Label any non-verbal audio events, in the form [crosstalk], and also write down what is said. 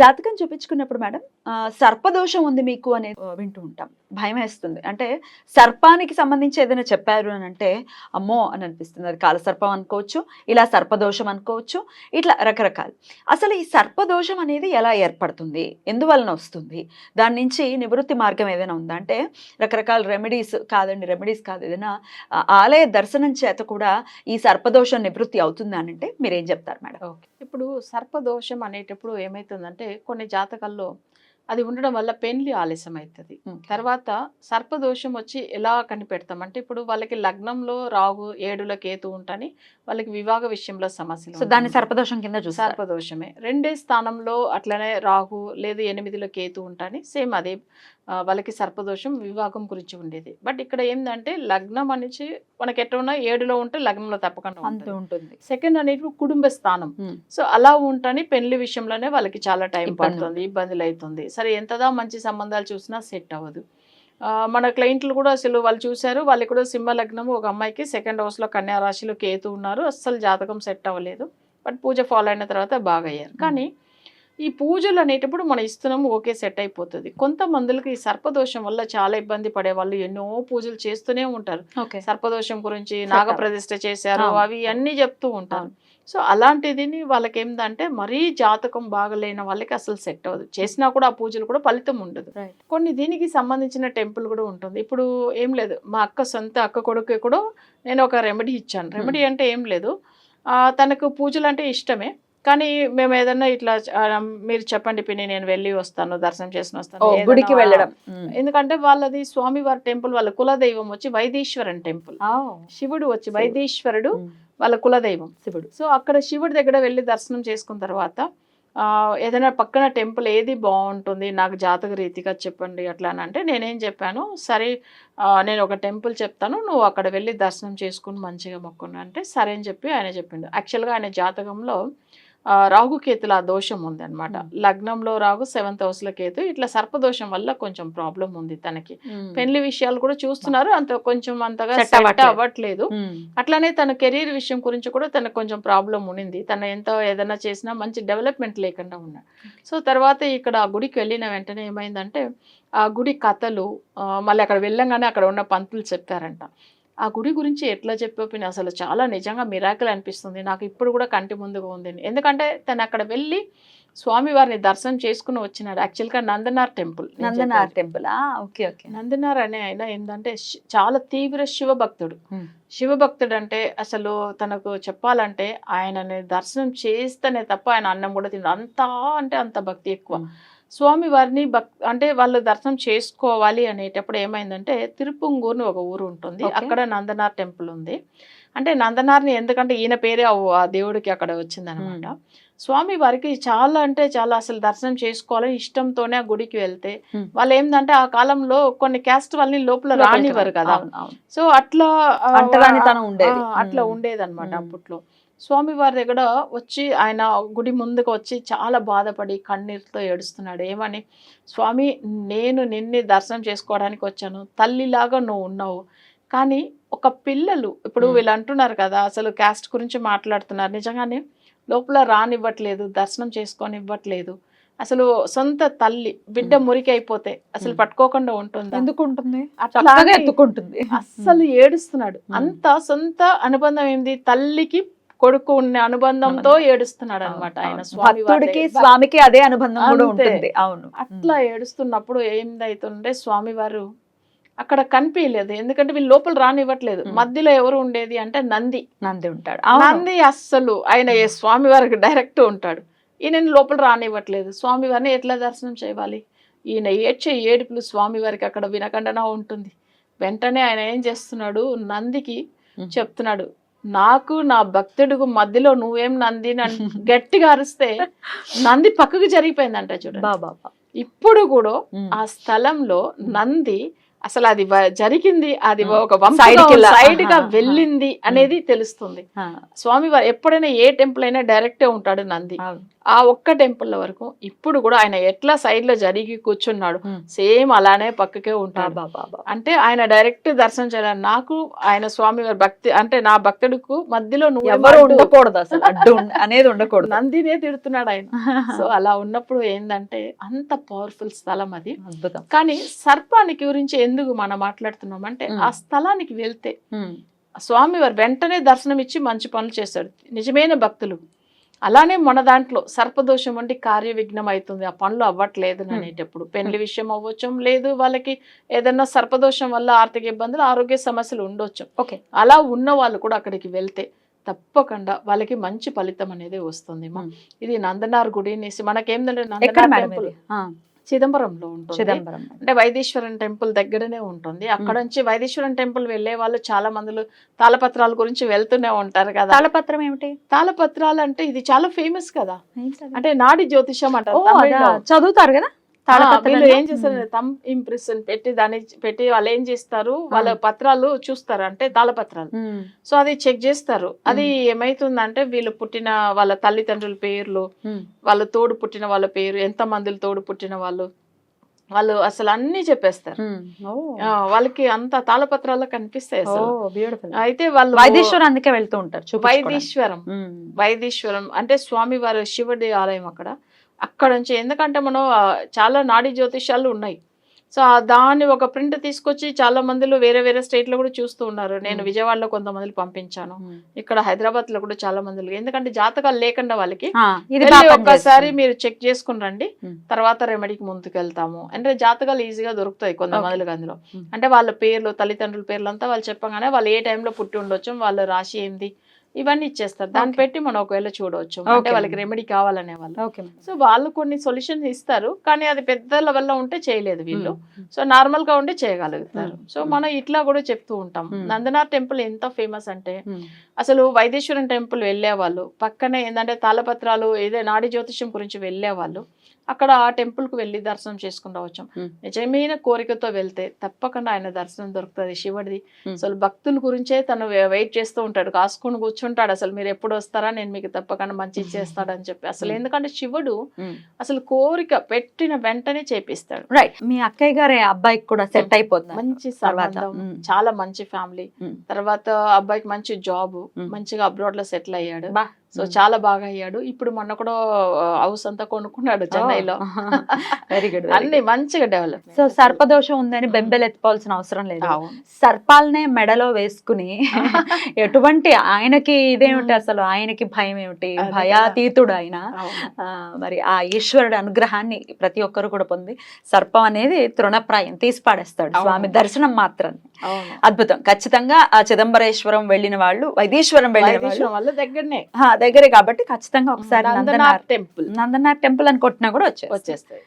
జాతకం చూపించుకున్నప్పుడు మేడం సర్పదోషం ఉంది మీకు అనేది వింటూ ఉంటాం. భయం వేస్తుంది. అంటే సర్పానికి సంబంధించి ఏదైనా చెప్పారు అని అంటే అమ్మో అని అనిపిస్తుంది. అది కాలసర్పం అనుకోవచ్చు ఇలా సర్పదోషం అనుకోవచ్చు ఇట్లా రకరకాలు. అసలు ఈ సర్పదోషం అనేది ఎలా ఏర్పడుతుంది? ఎందువలన వస్తుంది? దాని నుంచి నివృత్తి మార్గం ఏదైనా ఉందా? అంటే రకరకాల రెమెడీస్ కాదండి రెమెడీస్ కాదు. ఏదైనా ఆలయ దర్శనం చేత కూడా ఈ సర్పదోషం నివృత్తి అవుతుందా అని అంటే మీరేం చెప్తారు మేడం? ఓకే. ఇప్పుడు సర్పదోషం అనేటప్పుడు ఏమవుతుందంటే కొన్ని జాతకాల్లో అది ఉండడం వల్ల పెళ్ళి ఆలస్యం అవుతుంది తర్వాత సర్పదోషం వచ్చి ఎలా కనిపెడతాం? అంటే ఇప్పుడు వాళ్ళకి లగ్నంలో రాహు ఏడుల కేతు ఉంటాని వాళ్ళకి వివాహ విషయంలో సమస్యలు సో దాన్ని. సర్పదోషం కింద చూస్తారు. సర్పదోషమే. రెండే స్థానంలో అట్లనే రాహు లేదు ఎనిమిదిలో కేతు ఉంటాని సేమ్ అదే వాళ్ళకి సర్పదోషం వివాహం గురించి ఉండేది. బట్ ఇక్కడ ఏంటంటే లగ్నం అనేసి మనకి ఎట్లా ఉన్నా ఏడులో ఉంటే లగ్నంలో తప్పకుండా అంత ఉంటుంది. సెకండ్ అనేది కుటుంబ స్థానం. సో అలా ఉంటాని పెళ్ళి విషయంలోనే వాళ్ళకి చాలా టైం పడుతుంది ఇబ్బందులు అవుతుంది సరే ఎంతదా మంచి సంబంధాలు చూసినా సెట్ అవ్వదు. మన క్లయింట్లు కూడా అసలు వాళ్ళు చూశారు వాళ్ళు కూడా సింహ లగ్నం ఒక అమ్మాయికి సెకండ్ హౌస్లో కన్యా రాశిలో కేతు ఉన్నారు అస్సలు జాతకం సెట్ అవ్వలేదు. బట్ పూజ ఫాలో అయిన తర్వాత బాగా అయ్యారు కానీ ఈ పూజలు అనేటప్పుడు మనం ఇస్తున్నాము ఓకే సెట్ అయిపోతుంది. కొంతమందికి ఈ సర్పదోషం వల్ల చాలా ఇబ్బంది పడే వాళ్ళు ఎన్నో పూజలు చేస్తూనే ఉంటారు. సర్పదోషం గురించి నాగప్రతిష్ఠ చేశారు. అవి అన్ని చెప్తూ ఉంటారు. సో అలాంటిదిని వాళ్ళకి ఏంటంటే మరీ జాతకం బాగలేని వాళ్ళకి అసలు సెట్ అవ్వదు. చేసినా కూడా ఆ పూజలు కూడా ఫలితం ఉండదు. కొన్ని దీనికి సంబంధించిన టెంపుల్ కూడా ఉంటుంది. ఇప్పుడు ఏం లేదు. మా అక్క సొంత అక్క కొడుకు కూడా నేను ఒక రెమెడీ ఇచ్చాను. రెమెడీ అంటే ఏం లేదు. తనకు పూజలు అంటే ఇష్టమే. కానీ మేము ఏదన్నా ఇట్లా మీరు చెప్పండి పిన్ని నేను వెళ్ళి వస్తాను దర్శనం చేసి ఓ వస్తాను గుడికి వెళ్ళడం. ఎందుకంటే వాళ్ళది స్వామివారి టెంపుల్ వాళ్ళ కులదైవం వచ్చి వైదీశ్వరన్ టెంపుల్. శివుడు వచ్చి. వైదీశ్వరుడు వాళ్ళ కులదైవం. శివుడు. సో అక్కడ శివుడి దగ్గర వెళ్ళి దర్శనం చేసుకున్న తర్వాత ఏదైనా పక్కన టెంపుల్ ఏది బాగుంటుంది నాకు జాతక రీతిగా చెప్పండి అట్లా అని అంటే నేనేం చెప్పాను సరే నేను ఒక టెంపుల్ చెప్తాను నువ్వు అక్కడ వెళ్ళి దర్శనం చేసుకుని మంచిగా మొక్కును అంటే సరే అని చెప్పి ఆయన చెప్పిండు. యాక్చువల్గా ఆయన జాతకంలో రాహుకేతుల ఆ దోషం ఉంది అనమాట. లగ్నంలో రాహు సెవెంత్ హౌస్లో కేతు ఇట్లా సర్పదోషం వల్ల కొంచెం ప్రాబ్లం ఉంది తనకి. పెళ్ళి విషయాలు కూడా చూస్తున్నారు అంత కొంచెం అంతగా సెట్ అవ్వట్లేదు. అట్లానే తన కెరీర్ విషయం గురించి కూడా తనకు కొంచెం ప్రాబ్లం ఉండింది తను ఎంత ఏదైనా చేసినా మంచి డెవలప్మెంట్ లేకుండా ఉన్నాడు సో తర్వాత ఇక్కడ ఆ గుడికి వెళ్ళిన వెంటనే ఏమైందంటే ఆ గుడి కథలు మళ్ళీ అక్కడ వెళ్ళంగానే అక్కడ ఉన్న పంతులు చెప్పారంట. ఆ గుడి గురించి ఎట్లా చెప్పిన అసలు చాలా నిజంగా మిరాకిల్ అనిపిస్తుంది. నాకు ఇప్పుడు కూడా కంటి ముందుగా ఉంది. ఎందుకంటే తను అక్కడ వెళ్ళి స్వామివారిని దర్శనం చేసుకుని వచ్చినాడు యాక్చువల్గా Nandanar temple Nandanar. Temple. Okay okay. Nandanar అనే ఆయన ఏంటంటే చాలా తీవ్ర శివభక్తుడు. శివభక్తుడు అంటే అసలు తనకు చెప్పాలంటే ఆయనని దర్శనం చేస్తేనే తప్ప ఆయన అన్నం కూడా తినడు. అంత అంటే అంత భక్తి ఎక్కువ. స్వామి వారిని భక్ అంటే వాళ్ళు దర్శనం చేసుకోవాలి అనేటప్పుడు ఏమైందంటే తిరుపుంగూరు ఒక ఊరు ఉంటుంది. అక్కడ నందనార్ టెంపుల్ ఉంది అంటే నందనార్ని ఎందుకంటే ఈయన పేరే ఆ- దేవుడికి అక్కడ వచ్చిందనమాట స్వామి వారికి చాలా అంటే చాలా అసలు దర్శనం చేసుకోవాలని ఇష్టంతోనే ఆ గుడికి వెళ్తే. వాళ్ళు ఏంటంటే ఆ కాలంలో కొన్ని క్యాస్ట్ వాళ్ళని లోపల రానివ్వరు కదా. సో అట్లా అంటరానితనం ఉండేది. అట్లా మ్మ్. ఉండేదన్నమాట మ్మ్. అప్పట్లో స్వామి వారి దగ్గర వచ్చి ఆయన గుడి ముందుకు వచ్చి చాలా బాధపడి కన్నీరుతో ఏడుస్తున్నాడు. ఏమని? స్వామి నేను నిన్ను దర్శనం చేసుకోవడానికి వచ్చాను. తల్లిలాగా నువ్వు ఉన్నావు. కానీ ఒక పిల్లలు ఇప్పుడు. వీళ్ళు అంటున్నారు కదా అసలు క్యాస్ట్ గురించి మాట్లాడుతున్నారు. నిజంగానే లోపల రానివ్వట్లేదు దర్శనం చేసుకొని ఇవ్వట్లేదు అసలు సొంత తల్లి బిడ్డ. మురికి అయిపోతే అసలు. పట్టుకోకుండా ఉంటుందా? ఎందుకు ఉంటుంది అట్లా చక్కగా అని ఎత్తుకుంటుంది. అస్సలు ఏడుస్తున్నాడు. అంత సొంత అనుబంధం ఏంది? తల్లికి కొడుకు ఉన్న అనుబంధంతో అనుబంధం. ఏడుస్తున్నాడు అనమాట ఆయన. స్వామి భక్తుడికి. స్వామికి అదే అనుబంధం కూడా. ఉంటుంది అవును అట్లా ఏడుస్తున్నప్పుడు ఏందైతుండే స్వామివారు అక్కడ కనిపించలేదు ఎందుకంటే వీళ్ళు లోపల రానివ్వట్లేదు. మధ్యలో ఎవరు ఉండేది అంటే నంది నంది ఉంటాడు. నంది అస్సలు ఆయన ఏ స్వామివారికి డైరెక్ట్ ఉంటాడు ఈయన లోపల రానివ్వట్లేదు స్వామివారిని ఎట్లా దర్శనం చేయాలి ఈయన ఏడ్చే ఏడుపులు స్వామివారికి అక్కడ వినకుండానే ఉంటుంది వెంటనే ఆయన ఏం చేస్తున్నాడు నందికి. చెప్తున్నాడు నాకు నా భక్తుడికి మధ్యలో నువ్వేం నంది [laughs] గట్టిగా అరిస్తే నంది పక్కకు జరిగిపోయిందంట చూడండి బా బా బా. ఇప్పుడు కూడా. ఆ స్థలంలో నంది అసలు అది జరిగింది అది. ఒక సైడ్గా వెళ్ళింది అనేది తెలుస్తుంది. స్వామి వారు ఎప్పుడైనా ఏ టెంపుల్ అయినా డైరెక్టే ఉంటాడు నంది. ఆ ఒక్క టెంపుల్ వరకు ఇప్పుడు కూడా ఆయన ఎట్లా సైడ్లో జరిగి కూర్చున్నాడు. సేమ్ అలానే పక్కకే ఉంటాడు. బాబా. అంటే ఆయన డైరెక్ట్ దర్శనం చేయాలి నాకు ఆయన స్వామి వారి భక్తి అంటే నా భక్తుడికు మధ్యలో నువ్వు ఎవరు ఉండకూడదు అసలు అడ్డు అనేది ఉండకూడదు. నందినే తిడుతున్నాడు ఆయన. [laughs] సో అలా ఉన్నప్పుడు ఏంటంటే అంత పవర్ఫుల్ స్థలం అది. అద్భుతం. కానీ సర్పానికి గురించి ఎందుకు మనం మాట్లాడుతున్నాం? అంటే. ఆ స్థలానికి వెళ్తే. స్వామి వారు వెంటనే దర్శనం ఇచ్చి మంచి పనులు చేస్తాడు నిజమైన భక్తులు. అలానే మన దాంట్లో సర్పదోషం వంటి కార్య విఘ్నం అవుతుంది. ఆ పనులు అవ్వట్లేదు. అనేటప్పుడు. పెళ్ళి విషయం అవ్వచ్చు? లేదు. వాళ్ళకి ఏదన్నా సర్పదోషం వల్ల ఆర్థిక ఇబ్బందులు ఆరోగ్య సమస్యలు ఉండొచ్చు. ఓకే. అలా ఉన్న వాళ్ళు కూడా అక్కడికి వెళ్తే తప్పకుండా వాళ్ళకి మంచి ఫలితం అనేది వస్తుంది. ఇది నందనార్ గుడి అనేసి మనకేందంటే నందనార్ టెంపుల్. చిదంబరంలో ఉంటుంది. చిదంబరం. అంటే వైదీశ్వరం టెంపుల్ దగ్గరనే ఉంటుంది. అక్కడ నుంచి వైదీశ్వరం టెంపుల్ వెళ్ళే వాళ్ళు చాలా మందులు తాళపత్రాల గురించి వెళ్తూనే ఉంటారు కదా. తాళపత్రం ఏమిటి? తాళపత్రాలు అంటే ఇది చాలా ఫేమస్ కదా? అంటే నాడి జ్యోతిషం అంటారు తమిళ్ళో. చదువుతారు కదా? వీళ్ళు? ఏం చేస్తారు? తమ్ ఇంప్రెషన్ పెట్టి దాన్ని పెట్టి వాళ్ళు ఏం చేస్తారు? వాళ్ళ పత్రాలు చూస్తారు అంటే తాళపత్రాలు సో అది చెక్ చేస్తారు. అది ఏమైతుందంటే వీళ్ళు పుట్టిన వాళ్ళ తల్లిదండ్రుల పేర్లు వాళ్ళ తోడు పుట్టిన వాళ్ళ పేరు ఎంత మందిలు తోడు పుట్టిన వాళ్ళు వాళ్ళు అసలు అన్ని చెప్పేస్తారు. వాళ్ళకి అంత తాళపత్రాల్లో కనిపిస్తాయి. అయితే వాళ్ళు వైదేశ్వరం అందుకే వెళ్తూ ఉంటారు. వైదీశ్వరం వైదీశ్వరం అంటే స్వామి వారి శివుడి ఆలయం అక్కడ. అక్కడ నుంచి ఎందుకంటే మనం చాలా నాడి జ్యోతిష్యాలు ఉన్నాయి సో దాన్ని ఒక ప్రింట్ తీసుకొచ్చి చాలా మందిలో వేరే వేరే స్టేట్లో కూడా చూస్తూ ఉన్నారు నేను. విజయవాడలో కొంతమంది పంపించాను. ఇక్కడ హైదరాబాద్లో కూడా చాలా మంది ఎందుకంటే జాతకాలు లేకుండా వాళ్ళకి ఒక్కసారి. మీరు చెక్ చేసుకుని రండి. తర్వాత రెమెడీకి ముందుకు వెళ్తాము అంటే జాతకాలు ఈజీగా దొరుకుతాయి కొంతమందికి అందులో. అంటే వాళ్ళ పేర్లు తల్లిదండ్రుల పేర్లు అంతా వాళ్ళు చెప్పగానే వాళ్ళు ఏ టైంలో పుట్టి ఉండొచ్చు వాళ్ళ రాశి ఏంది ఇవన్నీ ఇచ్చేస్తారు దాన్ని. పెట్టి మనం ఒకవేళ చూడవచ్చు అంటే. వాళ్ళకి రెమెడీ కావాలనే వాళ్ళు. సో వాళ్ళు కొన్ని సొల్యూషన్స్ ఇస్తారు కానీ అది పెద్ద లెవెల్లో ఉంటే చేయలేదు వీళ్ళు సో నార్మల్గా ఉంటే చేయగలుగుతారు. సో. మనం ఇట్లా కూడా చెప్తూ ఉంటాం. నందనార్ టెంపుల్ ఎంత ఫేమస్ అంటే అసలు వైదేశ్వరం టెంపుల్ వెళ్ళే వాళ్ళు పక్కనే ఏంటంటే తాళపత్రాలు ఏదే నాడి జ్యోతిష్యం గురించి వెళ్ళే వాళ్ళు అక్కడ ఆ టెంపుల్కు వెళ్ళి దర్శనం చేసుకుని రావచ్చు. నిజమైన కోరికతో వెళ్తే తప్పకుండా ఆయన దర్శనం దొరుకుతుంది శివుడిది. అసలు భక్తుల గురించే తను వెయిట్ చేస్తూ ఉంటాడు కాసుకొని కూర్చుంటాడు అసలు మీరు ఎప్పుడు వస్తారా నేను మీకు తప్పకుండా మంచి [laughs] చేస్తాడని చెప్పి అసలు. ఎందుకంటే శివుడు. అసలు కోరిక పెట్టిన వెంటనే చేపిస్తాడు రైట్ మీ అక్కయ్య గారి అబ్బాయికి కూడా సెట్ అయిపోతుంది మంచి సంబంధం మ్మ్. చాలా మంచి ఫ్యామిలీ. తర్వాత అబ్బాయికి మంచి జాబ్. మంచిగా అబ్రాడ్లో సెటిల్ అయ్యాడు బా. సో. చాలా బాగా అయ్యాడు. ఇప్పుడు మొన్న కూడా హౌస్ అంతా కొనుక్కున్నాడు చెన్నైలో. [laughs] వెరీ గుడ్ అన్ని మంచిగా డెవలప్ సో సర్పదోషం ఉందని బెంబెలెత్తుకోవాల్సిన అవసరం లేదు. సర్పాలనే మెడలో వేసుకుని [laughs] ఎటువంటి ఆయనకి ఇదేమిటి అసలు? ఆయనకి భయం ఏమిటి. భయాతీతుడు ఆయన. మరి ఆ ఈశ్వరుడు అనుగ్రహాన్ని ప్రతి ఒక్కరు కూడా పొంది సర్పం అనేది తృణప్రాయం తీసి పాడేస్తాడు. స్వామి దర్శనం మాత్రం అద్భుతం. ఖచ్చితంగా ఆ చిదంబరేశ్వరం వెళ్ళిన వాళ్ళు వైదీశ్వరం వెళ్ళిన వాళ్ళు దగ్గరనే. దగ్గరే కాబట్టి ఖచ్చితంగా ఒకసారి నందనార్ టెంపుల్. నందనార్ టెంపుల్ అని కొట్టినా కూడా వచ్చేస్తాయి.